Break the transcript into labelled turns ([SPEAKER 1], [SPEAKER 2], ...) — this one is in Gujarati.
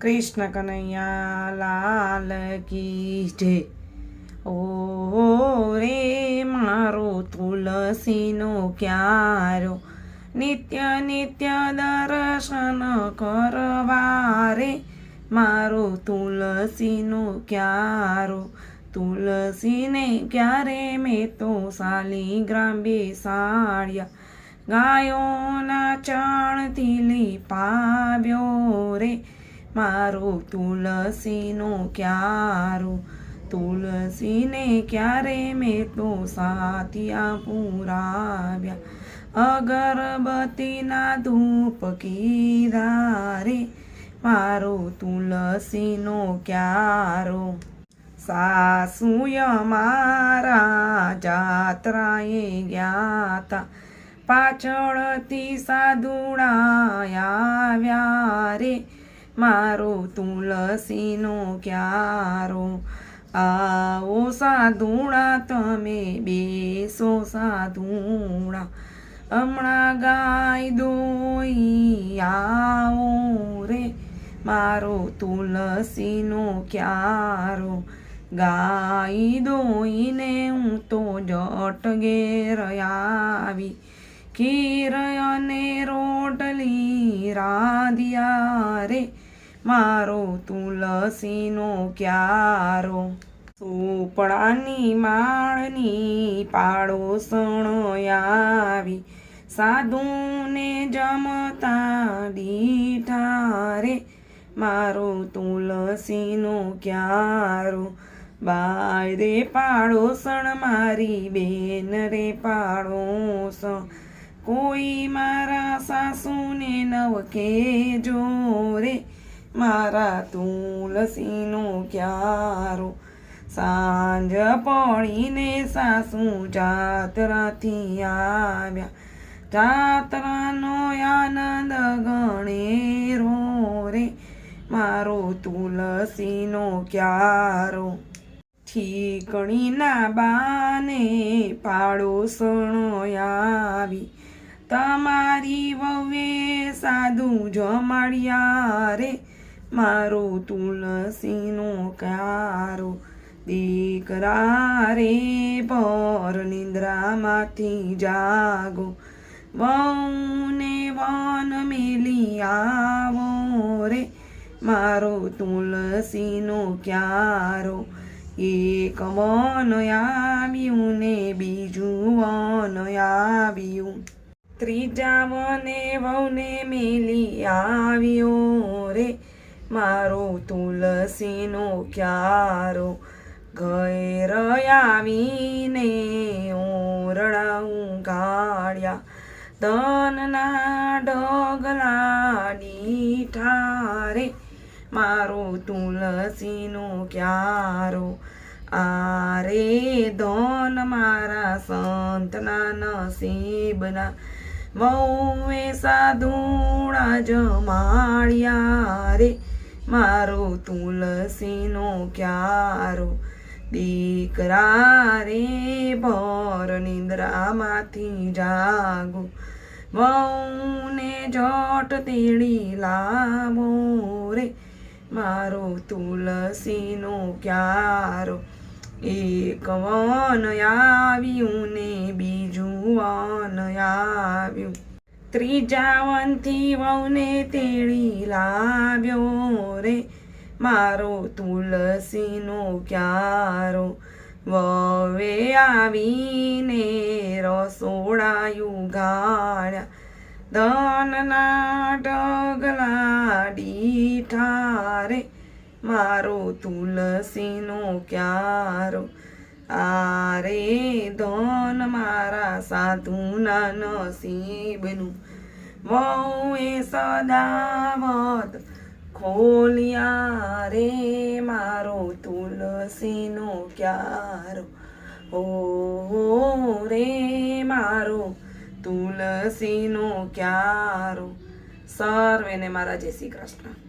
[SPEAKER 1] કૃષ્ણ કનૈયા લાલ કી જય. ઓ રે મારો તુલસીનો ક્યારો? નિત્ય નિત્ય દર્શન કરવા રે. મારો તુલસીનો ક્યારો? તુલસીને ક્યારે મેં તો શાલિગ્રામ બેસાડ્યા? ગાયોના ચણથી લીપાવ્યો રે. મારો તુલસીનો ક્યારો? તુલસીને ક્યારે મેં તો સાતિયા પુરાવ્યા? અગરબત્તીના ધૂપ કીધા રે મારો તુલસીનો ક્યારો? સાસુય મારા જાત્રાએ ગયા હતા પાછળથી સાધુડા આવ્યા રે. મારો તુલસીનો ક્યારો? આવો સાધુણા, તમે બેસો સાધુણા. હમણાં ગાય દોઈ આવો રે. મારો તુલસીનો ક્યારો? ગાય દોઈને હું તો જટ ઘેર આવી. ખીર અને રોટલી રાધિયા રે. મારો તુલસીનો ક્યારો? સુપડાની માળની પાડોસણ આવી. સાધુને જમતા દીઠા રે મારો તુલસીનો ક્યારો? બાય રે પાડોસણ, મારી બેન રે પાડોસણ. કોઈ મારા સાસુને નવ કેજો રે મારા તુલસીનો ક્યારો? સાંજ પડીને સાસુ જાત્રાથી આવ્યા. જાત્રાનો આનંદ ગણે રો રે મારો તુલસીનો ક્યારો? ઠીકણીના બાને પાડોસણો આવી. તમારી વવે સાધુ જમાડ્યા રે મારો તુલસીનો ક્યારો? દીકરા રે પર નિંદ્રામાંથી જાગો. વહુને વન મેલી આવો રે. મારો તુલસીનો ક્યારો? એક વન આવ્યું ને બીજું વન આવ્યું. ત્રીજા વને વહુને મેલી આવ્યો રે. મારો તુલસીનો ક્યારો ઘેર આવીને ઓરડાઉં ગાળ્યા. ધનના ડગલાની ઠારે મારો તુલસીનો ક્યારો. આરે ધન મારા સંતના નસીબના વહુએ સાધુણા જમાડ્યા રે. મારો તુલસીનો ક્યારો? દીકરા રે, ભર નિંદ્રામાંથી જાગો. વહુને જટ તેડી લાવો રે. મારો તુલસીનો ક્યારો? એક વન આવ્યું ને બીજું વન આવ્યું. ત્રીજા વનથી વહુને તેડી લાવ્યો રે. મારો તુલસીનો ક્યારો વવે આવીને રસોડાયું ગાળ્યા. ધનના ડગલા દીઠા રે. મારો તુલસીનો ક્યારો આરે ધન મારા સાધુના નસીબનું વહુએ સદાવત ખોલ્યા રે મારો તુલસીનો ક્યારો? ઓ રે મારો તુલસીનો ક્યારો? સર્વેને મારા જય શ્રી કૃષ્ણ.